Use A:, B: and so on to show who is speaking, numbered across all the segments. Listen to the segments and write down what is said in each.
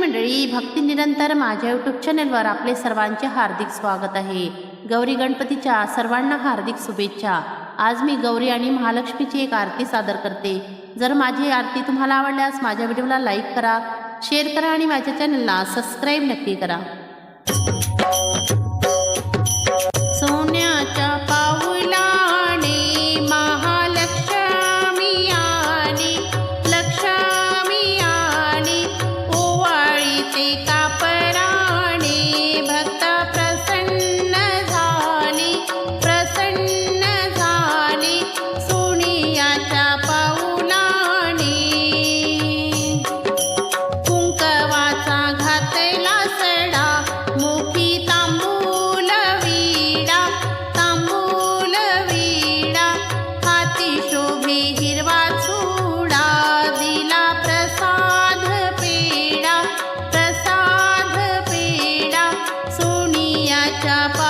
A: मंडळी भक्ती निरंतर माझ्या यूट्यूब चॅनेलवर आपले सर्वांचे हार्दिक स्वागत आहे. गौरी गणपतीच्या सर्वांना हार्दिक शुभेच्छा. आज मी गौरी आणि महालक्ष्मीची एक आरती सादर करते. जर माझी आरती तुम्हाला आवडल्यास माझ्या व्हिडिओला लाईक करा शेअर करा आणि माझ्या चॅनलला सबस्क्राईब नक्की करा. চাপা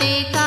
A: ले